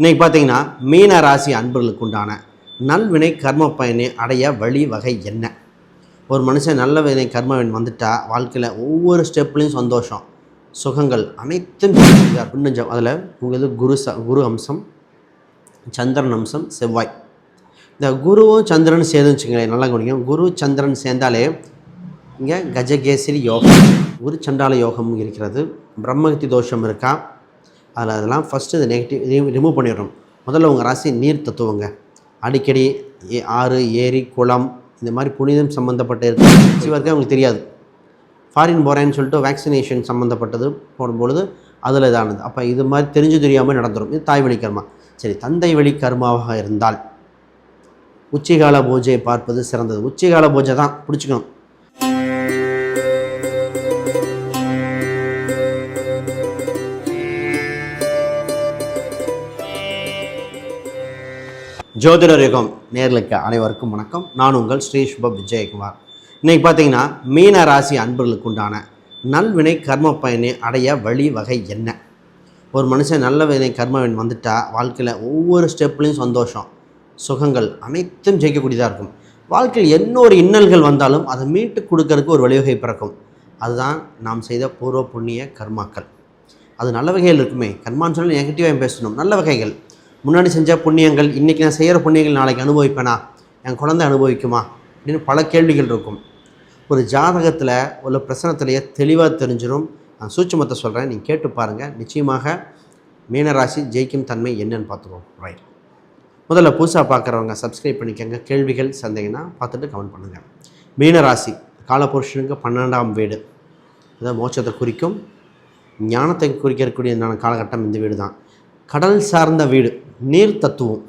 இன்றைக்கி பார்த்தீங்கன்னா மீன ராசி அன்பர்களுக்கு உண்டான நல்வினை கர்ம பயனை அடைய வழி வகை என்ன? ஒரு மனுஷன் நல்ல வினை கர்மவின் வந்துட்டா வாழ்க்கையில் ஒவ்வொரு ஸ்டெப்லேயும் சந்தோஷம் சுகங்கள் அனைத்தும் பின்னஞ்சம் அதில் உங்களுக்கு குரு ச குரு அம்சம் சந்திரன் அம்சம் செவ்வாய். இந்த குருவும் சந்திரன் சேர்ந்து வச்சுங்களேன் நல்லா கவனிக்கும் குரு சந்திரன் சேர்ந்தாலே இங்கே கஜகேசரி யோகம் குரு சண்டால யோகம் இருக்கிறது. பிரம்மகத்தி தோஷம் இருக்கா? அதில் அதெல்லாம் ஃபஸ்ட்டு இந்த நெகட்டிவ் ரிமூவ் பண்ணிடுறோம். முதல்ல உங்கள் ராசி நீர் தத்துவங்க. அடிக்கடி ஏ- ஆறு ஏரி குளம் இந்த மாதிரி புனிதம் சம்மந்தப்பட்ட இருக்கு. சிவருக்கு அவங்களுக்கு தெரியாது. ஃபாரின் போகிறேன்னு சொல்லிட்டு வேக்சினேஷன் சம்மந்தப்பட்டது போடும்பொழுது அதில் இதானது அப்போ இது மாதிரி தெரிஞ்சு தெரியாமல் நடந்துடும் இது தாய் வழி கர்மா. சரி தந்தை வழி கர்மாவாக இருந்தால் உச்சிகால பூஜையை பார்ப்பது சிறந்தது. உச்சிகால பூஜை தான். பிடிச்சிக்கணும். ஜோதிடர் யுகம் நேர்களுக்கு அனைவருக்கும் வணக்கம். நான் உங்கள் ஸ்ரீ சுப விஜயகுமார். இன்றைக்கி பார்த்தீங்கன்னா மீன ராசி அன்பர்களுக்கு உண்டான நல்வினை கர்ம பயனை அடைய வழி வகை என்ன? ஒரு மனுஷன் நல்ல வினை கர்மவின் வந்துட்டா வாழ்க்கையில் ஒவ்வொரு ஸ்டெப்லேயும் சந்தோஷம் சுகங்கள் அனைத்தும் ஜெயிக்கக்கூடியதாக இருக்கும். வாழ்க்கையில் என்ன ஒரு இன்னல்கள் வந்தாலும் அதை மீட்டு கொடுக்கறதுக்கு ஒரு வழிவகை பிறக்கும். அதுதான் நாம் செய்த பூர்வ புண்ணிய கர்மாக்கள். அது நல்ல வகையில் இருக்குமே. கர்மான்னு சொல்லி நெகட்டிவாக பேசணும். நல்ல வகைகள். முன்னாடி செஞ்ச புண்ணியங்கள் இன்றைக்கி நான் செய்கிற புண்ணியங்கள் நாளைக்கு அனுபவிப்பேனா? என் குழந்தை அனுபவிக்குமா? அப்படின்னு பல கேள்விகள் இருக்கும். ஒரு ஜாதகத்தில் உள்ள பிரசனத்திலேயே தெளிவாக தெரிஞ்சிடும் நான் சூட்சுமத்தை சொல்கிறேன் நீங்கள் கேட்டு பாருங்கள் நிச்சயமாக மீனராசி ஜெயிக்கும் தன்மை என்னன்னு பார்த்துருவோம் ரைட் முதல்ல புதுசாக பார்க்குறவங்க சப்ஸ்கிரைப் பண்ணிக்கோங்க. கேள்விகள் சந்தேகம்னா பார்த்துட்டு கமெண்ட் பண்ணுங்கள் மீனராசி காலபுருஷனுக்கு பன்னெண்டாம் வீடு. அதாவது மோட்சத்தை குறிக்கும். ஞானத்தை குறிக்கக்கூடிய காலகட்டம் இந்த வீடு தான் கடல் சார்ந்த வீடு நீர் தத்துவம்.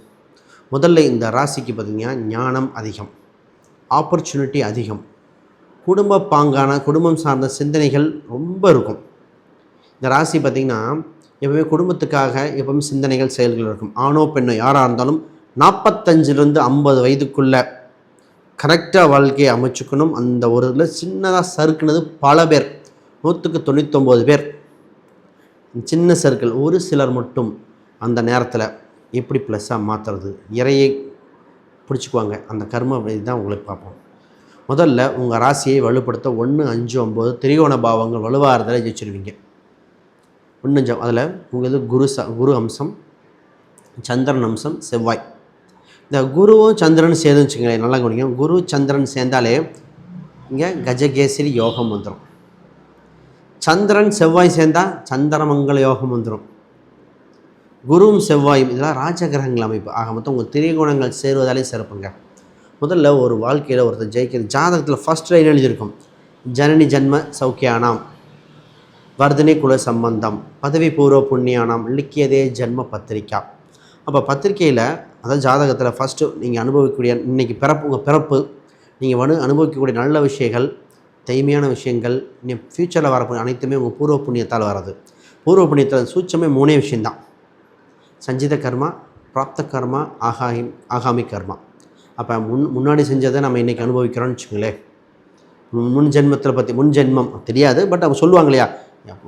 முதல்ல இந்த ராசிக்கு பார்த்திங்கன்னா ஞானம் அதிகம் ஆப்பர்ச்சுனிட்டி அதிகம். குடும்ப பாங்கான குடும்பம் சார்ந்த சிந்தனைகள் ரொம்ப இருக்கும். இந்த ராசி பார்த்திங்கன்னா எப்பவுமே குடும்பத்துக்காக எப்பவுமே சிந்தனைகள் செயல்கள் இருக்கும். ஆணோ பெண்ணோ யாராக இருந்தாலும் நாற்பத்தஞ்சிலிருந்து ஐம்பது வயதுக்குள்ளே கரெக்டாக வாழ்க்கையை அமைச்சுக்கணும். அந்த ஒரு இதில் சின்னதாக சறுக்குனது பல பேர் நூற்றுக்கு தொண்ணூத்தொம்பது பேர். சின்ன சர்க்கிள் ஒரு சிலர் மட்டும். அந்த நேரத்தில் எப்படி ப்ளஸ்ஸாக மாற்றுறது இறையை பிடிச்சிக்குவாங்க. அந்த கர்ம தான் உங்களுக்கு பார்ப்போம். முதல்ல உங்கள் ராசியை வலுப்படுத்த ஒன்று அஞ்சு ஒம்பது திரிகோண பாவங்கள் வலுவாகிறதில் ஜெயிச்சிருவீங்க. ஒன்றஞ்சம் அதில் உங்களுக்கு குரு ச குரு அம்சம் சந்திரன் அம்சம் செவ்வாய். இந்த குருவும் சந்திரன் சேர்ந்து வச்சுங்களேன் நல்லா கவனிக்கும் குரு சந்திரன் சேர்ந்தாலே இங்கே கஜகேசரி யோகம் வந்துடும் சந்திரன் செவ்வாய் சேர்ந்தால் சந்திரமங்கல யோகம் வந்துடும் குருவும் செவ்வாயும் இதெல்லாம் ராஜகிரகங்கள் அமைப்பு. ஆக மொத்தம் உங்கள் திரிகோணங்கள் சேருவதாலே சிறப்புங்க. முதல்ல ஒரு வாழ்க்கையில் ஒருத்தர் ஜெயிக்கிறது ஜாதகத்தில் ஃபஸ்ட் லைன் எழுதியிருக்கும். ஜனனி ஜன்ம சௌக்கியானாம். வர்தனை குல சம்பந்தம். பதவி பூர்வ புண்ணியானாம். லிக்கியதே ஜென்ம பத்திரிக்கா. அப்போ பத்திரிக்கையில் அதாவது ஜாதகத்தில் ஃபஸ்ட்டு நீங்கள் அனுபவிக்கக்கூடிய இன்றைக்கி பிறப்பு உங்கள் பிறப்பு நீங்கள் வனு அனுபவிக்கக்கூடிய நல்ல விஷயங்கள் தைமையான விஷயங்கள் இனி ஃப்யூச்சரில் வரக்கூடிய அனைத்துமே உங்கள் பூர்வ புண்ணியத்தால் வர்றது. பூர்வ புண்ணியத்தில் சூட்சமே மூணே விஷயந்தான் சஞ்சித கர்மா பிராப்த கர்மா ஆகாமி ஆகாமி கர்மா. அப்போ முன் முன்னாடி செஞ்சதை நம்ம இன்றைக்கி அனுபவிக்கிறோம்னு வச்சுங்களேன் முன் ஜென்மத்தில் பற்றி முன் ஜென்மம் தெரியாது பட் அவங்க சொல்லுவாங்க இல்லையா?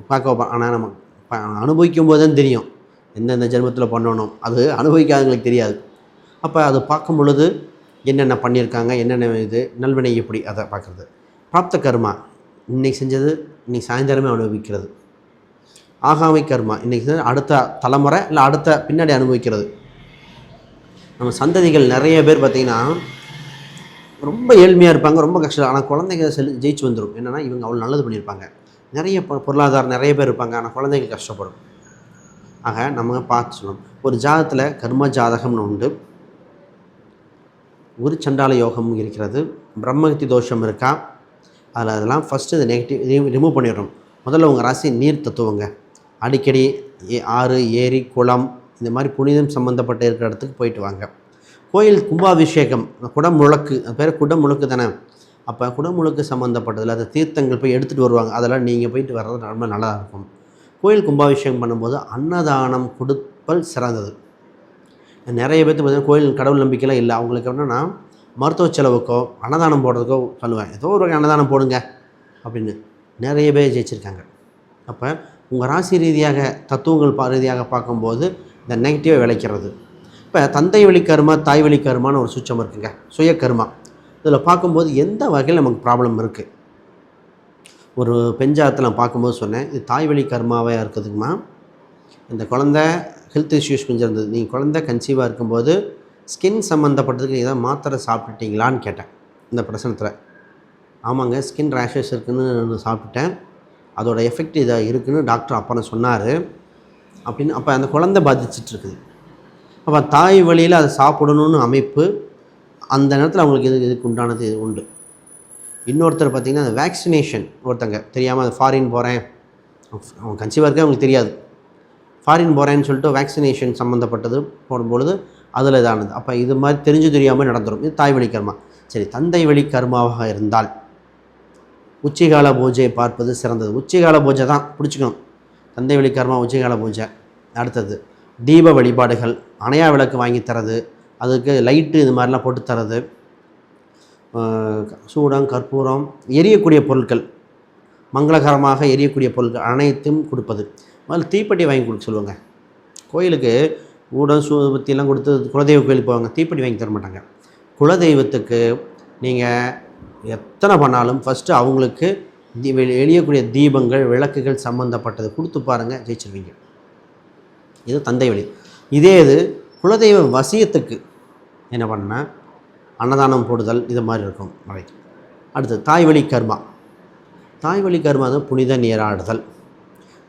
பார்க்க வைப்பான் ஆனால் நம்ம ப- அனுபவிக்கும் போது தான் தெரியும். எந்தெந்த ஜென்மத்தில் பண்ணணும்? அது அனுபவிக்காதவங்களுக்கு தெரியாது. அப்போ அது பார்க்கும் பொழுது என்னென்ன பண்ணியிருக்காங்க? என்னென்ன இது? நல்வினை எப்படி? அதை பார்க்குறது. பிராப்த கர்மா இன்னைக்கு செஞ்சது இன்றைக்கி சாயந்தரமே அனுபவிக்கிறது. ஆகாமை கர்மா. இன்றைக்கி அடுத்த தலைமுறை இல்லை அடுத்த பின்னாடி அனுபவிக்கிறது. நம்ம சந்ததிகள் நிறைய பேர் பார்த்திங்கன்னா ரொம்ப ஏழ்மையாக இருப்பாங்க ரொம்ப கஷ்டம். ஆனால் குழந்தைங்க செல் ஜெயிச்சு வந்துடும் என்னென்னா இவங்க அவ்வளோ நல்லது பண்ணியிருப்பாங்க. நிறைய பொ- பொருளாதாரம் நிறைய பேர் இருப்பாங்க. ஆனால் குழந்தைங்க கஷ்டப்படும். ஆக நம்ம பார்த்து சொல்லணும். ஒரு ஜாதகத்தில் கர்ம ஜாதகம்னு உண்டு. ஒரு சண்டால யோகம் இருக்கிறது. பிரம்மகத்தி தோஷம் இருக்கா? அதில் அதெல்லாம் ஃபஸ்ட்டு இது நெகட்டிவ் ரிமூவ் பண்ணிடுறோம் முதல்ல உங்கள் ராசி நீர் தத்துவங்க. அடிக்கடி ஏ- ஆறு ஏரி குளம் இந்த மாதிரி புனிதம் சம்மந்தப்பட்ட இருக்கிற இடத்துக்கு போயிட்டு வாங்க. கோயில் கும்பாபிஷேகம் குடம் முழக்கு அது பேர் குடம் முழுக்கு தானே? அப்போ குடமுழுக்கு சம்மந்தப்பட்டதில் அந்த தீர்த்தங்கள் போய் எடுத்துகிட்டு வருவாங்க. அதெல்லாம் நீங்கள் போயிட்டு வர்றது ரொம்ப நல்லா இருக்கும். கோயில் கும்பாபிஷேகம் பண்ணும்போது அன்னதானம் கொடுப்பல் சிறந்தது. நிறைய பேர்த்து பார்த்தீங்கன்னா கோயில் கடவுள் நம்பிக்கைலாம் இல்லை. அவங்களுக்கு என்னென்னா மருத்துவ செலவுக்கோ அன்னதானம் போடுறதுக்கோ சொல்லுவேன். ஏதோ ஒரு அன்னதானம் போடுங்க அப்படின்னு நிறைய பேர் ஜெயிச்சிருக்காங்க. அப்போ உங்கள் ராசி ரீதியாக தத்துவங்கள் பா ரீதியாக பார்க்கும்போது இந்த நெகட்டிவாக விளைக்கிறது. இப்போ தந்தை வழி கருமா தாய் வழி கருமான்னு ஒரு சுச்சம் இருக்குங்க. சுய கருமா. இதில் பார்க்கும்போது எந்த வகையில் நமக்கு ப்ராப்ளம் இருக்குது ஒரு பெஞ்சாத்தில் நான் பார்க்கும்போது சொன்னேன் இது தாய் வழி கர்மாவாக இருக்குதுங்கம்மா இந்த குழந்த ஹெல்த் இஷ்யூஸ் கொஞ்சம் இருந்தது. நீங்கள் குழந்த கன்சீவாக இருக்கும்போது ஸ்கின் சம்மந்தப்பட்டதுக்கு ஏதாவது மாத்திரை சாப்பிட்டுட்டீங்களான்னு கேட்டேன் இந்த பிரச்சனத்தில் ஆமாங்க ஸ்கின் ரேஷஸ் இருக்குதுன்னு நான் அதோட எஃபெக்ட் இதாக இருக்குதுன்னு டாக்டர் அப்பனை சொன்னார். அப்படின்னு அப்போ அந்த குழந்தை பாதிச்சிட்ருக்குது. அப்போ தாய் வழியில் அதை சாப்பிடணும்னு அமைப்பு அந்த நேரத்தில் அவங்களுக்கு இது இதுக்கு உண்டானது இது உண்டு. இன்னொருத்தர் பார்த்திங்கன்னா அந்த வேக்சினேஷன் ஒருத்தங்க தெரியாமல் அது ஃபாரின் போகிறேன் அவங்க கன்சீவாக இருக்க அவங்களுக்கு தெரியாது. ஃபாரின் போகிறேன்னு சொல்லிட்டு வேக்சினேஷன் சம்மந்தப்பட்டது போடும்பொழுது அதில் இதானது. அப்போ இது மாதிரி தெரிஞ்சு தெரியாமல் நடந்துடும் இது தாய் வழி கர்மா. சரி தந்தை வழி கர்மாவாக இருந்தால் உச்சிகால பூஜையை பார்ப்பது சிறந்தது. உச்சிகால பூஜை தான் பிடிச்சிக்கணும். தந்தை வழி உச்சிகால பூஜை. அடுத்தது தீப வழிபாடுகள். அணையா விளக்கு வாங்கி தரது. அதுக்கு லைட்டு இது மாதிரிலாம் போட்டு தரது. சூடம் கற்பூரம் எரியக்கூடிய பொருட்கள். மங்களகரமாக எரியக்கூடிய பொருட்கள் அனைத்தும் கொடுப்பது. முதல்ல தீப்பெட்டி வாங்கி கொடுக்க சொல்லுவாங்க. கோயிலுக்கு ஊடம் சூபத்தியெல்லாம் கொடுத்து குலதெய்வ கோயிலுக்கு போவாங்க. தீப்பெட்டி வாங்கி தர மாட்டாங்க. குலதெய்வத்துக்கு நீங்கள் எத்தனை பண்ணாலும் ஃபஸ்ட்டு அவங்களுக்கு எளியக்கூடிய தீபங்கள் விளக்குகள் சம்மந்தப்பட்டது கொடுத்து பாருங்கள் ஜெயிச்சிருவீங்க. இது தந்தை வழி. இதே இது குலதெய்வ வசியத்துக்கு என்ன பண்ணால் அன்னதானம் போடுதல் இது மாதிரி இருக்கும். மழை அடுத்து தாய் வழி கர்மா. தாய் வழி கர்மா தான் புனித நீராடுதல்.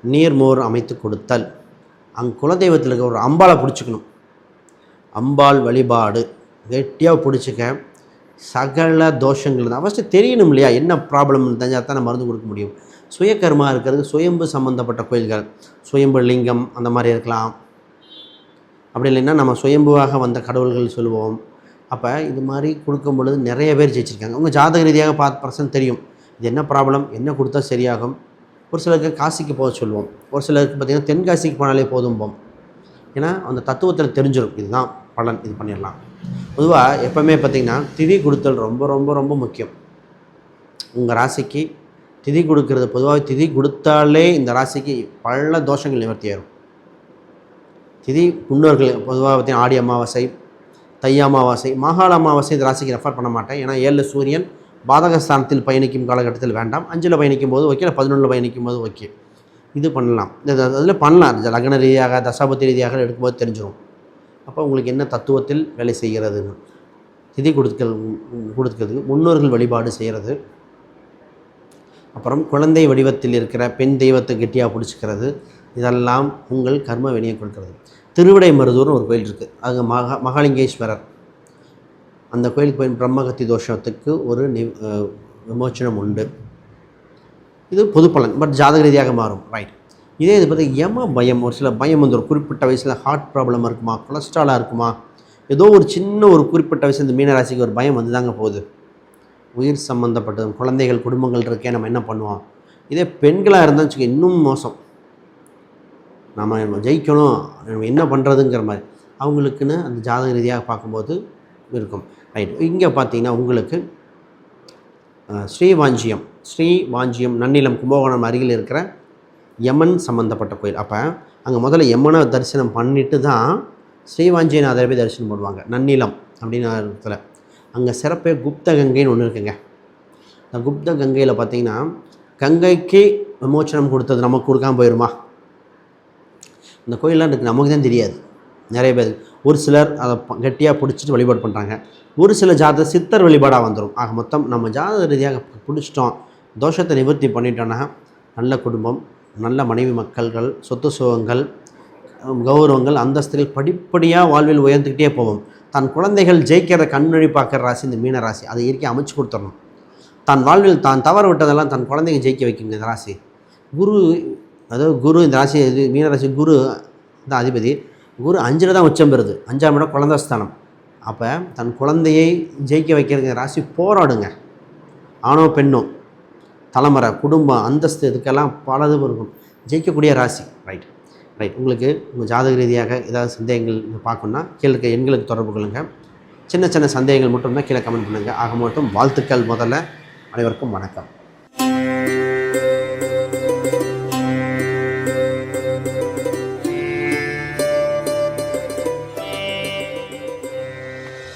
நீர்மோர் அமைத்து கொடுத்தல். அங்கே குலதெய்வத்தில் இருக்க ஒரு அம்பாளை பிடிச்சிக்கணும். அம்பாள் வழிபாடு. கெட்டியாக பிடிச்சிக்க. சகல தோஷங்கள் தான். ஃபஸ்ட்டு தெரியணும் இல்லையா? என்ன ப்ராப்ளம் தெரிஞ்சால் தான் மருந்து கொடுக்க முடியும். சுயகர்மா இருக்கிறது சுயம்பு சம்மந்தப்பட்ட கோயில்கள். சுயம்பு லிங்கம் அந்த மாதிரி இருக்கலாம். அப்படி இல்லைன்னா நம்ம சுயம்புவாக வந்த கடவுள்கள் சொல்லுவோம். அப்போ இது மாதிரி கொடுக்கும் பொழுது நிறைய பேர் ஜெயிச்சிருக்காங்க. உங்கள் ஜாதக ரீதியாக பார்த்து பர்சன் தெரியும். இது என்ன ப்ராப்ளம் என்ன கொடுத்தா சரியாகும்? ஒரு சிலருக்கு காசிக்கு போக சொல்லுவோம். ஒரு சிலருக்கு பார்த்திங்கன்னா தென்காசிக்கு போனாலே போதும்போம் ஏன்னா அந்த தத்துவத்தில் தெரிஞ்சிடும் இதுதான். பலன் இது பண்ணிடலாம். பொதுவாக எப்போவுமே பார்த்திங்கன்னா திதி கொடுத்தல் ரொம்ப ரொம்ப ரொம்ப முக்கியம். உங்கள் ராசிக்கு திதி கொடுக்கறது பொதுவாக திதி கொடுத்தாலே இந்த ராசிக்கு பல தோஷங்கள் நிவர்த்தி ஆயிரும். திதி முன்னோர்கள் பொதுவாக பார்த்தீங்கன்னா ஆடி அமாவாசை தை அமாவாசை மாகாள அமாவாசை இந்த ராசிக்கு ரெஃபர் பண்ண மாட்டேன். ஏன்னா ஏழு சூரியன் பாதகஸ்தானத்தில் பயணிக்கும் காலகட்டத்தில் வேண்டாம். அஞ்சில் பயணிக்கும் போது ஓகே இல்லை பதினொன்றில் பயணிக்கும் போது ஓகே. இது பண்ணலாம். இந்த அதில் பண்ணலாம். இந்த லக்ன ரீதியாக தசாபத்தி ரீதியாக எடுக்கும்போது தெரிஞ்சிடும் அப்போ உங்களுக்கு என்ன தத்துவத்தில் வேலை செய்கிறதுன்னு? திதி கொடுக்கல் கொடுக்கிறதுக்கு முன்னோர்கள் வழிபாடு செய்கிறது. அப்புறம் குழந்தை வடிவத்தில் இருக்கிற பெண் தெய்வத்தை கெட்டியாக பிடிச்சிக்கிறது. இதெல்லாம் உங்கள் கர்ம வினையை கொடுக்கிறது. திருவிடை மருதூர்னு ஒரு கோயில் இருக்குது அங்கே மகா மகாலிங்கேஸ்வரர். அந்த கோயிலுக்கு போய் பிரம்மகத்தி தோஷத்துக்கு ஒரு நி விமோச்சனம் உண்டு. இது பொது பலன் பட் ஜாதக ரீதியாக மாறும். ரைட் இதே இது பார்த்தீங்கன்னா யம பயம். ஒரு சில பயம் வந்து ஒரு குறிப்பிட்ட வயசில் ஹார்ட் ப்ராப்ளம் இருக்குமா கொலஸ்ட்ராலாக இருக்குமா? ஏதோ ஒரு சின்ன ஒரு குறிப்பிட்ட வயசு இந்த மீனராசிக்கு ஒரு பயம் வந்து தாங்க போகுது. உயிர் சம்மந்தப்பட்டது குழந்தைகள் குடும்பங்கள் இருக்கே நம்ம என்ன பண்ணுவோம்? இதே பெண்களாக இருந்தால் வச்சுக்க இன்னும் மோசம். நம்ம ஜெயிக்கணும் நம்ம என்ன பண்ணுறதுங்கிற மாதிரி. அவங்களுக்குன்னு அந்த ஜாதக ரீதியாக பார்க்கும்போது இருக்கும். ரைட் இங்கே பார்த்தீங்கன்னா உங்களுக்கு ஸ்ரீவாஞ்சியம். ஸ்ரீவாஞ்சியம் நன்னிலம் கும்பகோணம் அருகில் இருக்கிற யமன் சம்மந்தப்பட்ட கோயில். அப்போ அங்கே முதல்ல யமனை தரிசனம் பண்ணிட்டு தான் ஸ்ரீவாஞ்சிநாதரை போய் தரிசனம் பண்ணுவாங்க நன்னிலம் அப்படின்னு இடத்துல அங்கே சிறப்பே குப்த கங்கைன்னு ஒன்று இருக்குங்க. அந்த குப்த கங்கையில் பார்த்தீங்கன்னா கங்கைக்கு விமோச்சனம் கொடுத்தது நமக்கு கொடுக்காம போயிடுமா இந்த கோயிலெலாம் இருக்குது நமக்கு தான் தெரியாது. நிறைய பேர் ஒரு சிலர் அதை கெட்டியாக பிடிச்சிட்டு வழிபாடு பண்ணுறாங்க ஒரு சில ஜாத சித்தர் வழிபாடாக வந்துடும் ஆக மொத்தம் நம்ம ஜாதக ரீதியாக பிடிச்சிட்டோம் தோஷத்தை நிவர்த்தி பண்ணிட்டோன்னா நல்ல குடும்பம் நல்ல மனைவி மக்கள்கள் சொத்து சுகங்கள் கௌரவங்கள் அந்தஸ்தில் படிப்படியாக வாழ்வில் உயர்ந்துக்கிட்டே போவோம் தன் குழந்தைகள் ஜெயிக்கிற கண்மொழி பார்க்குற ராசி இந்த மீன ராசி அதை இயற்கை அமைச்சு கொடுத்துடணும். தான் வாழ்வில் தான் தவற விட்டதெல்லாம் தன் குழந்தைங்க ஜெயிக்க வைக்குங்க இந்த ராசி. குரு அதாவது குரு இந்த ராசி இது மீனராசி குரு தான் அதிபதி குரு அஞ்சில் தான் உச்சம் பெறுது. அஞ்சாம் இடம் குழந்தை ஸ்தானம் அப்போ தன் குழந்தையை ஜெயிக்க வைக்கிறதுங்க ராசி போராடுங்க. ஆணோ பெண்ணோ தலைமுறை குடும்பம் அந்தஸ்து இதுக்கெல்லாம் பல இருக்கும். ஜெயிக்கக்கூடிய ராசி. ரைட் ரைட் உங்களுக்கு உங்கள் ஜாதக ரீதியாக ஏதாவது சந்தேகங்கள் பார்க்கணுன்னா கீழே இருக்க எண்களுக்கு தொடர்பு கொள்ளுங்கள் சின்ன சின்ன சந்தேகங்கள் மட்டும்தான் கீழே கமெண்ட் பண்ணுங்கள் ஆக மட்டும் வாழ்த்துக்கள் முதல்ல. அனைவருக்கும் வணக்கம்.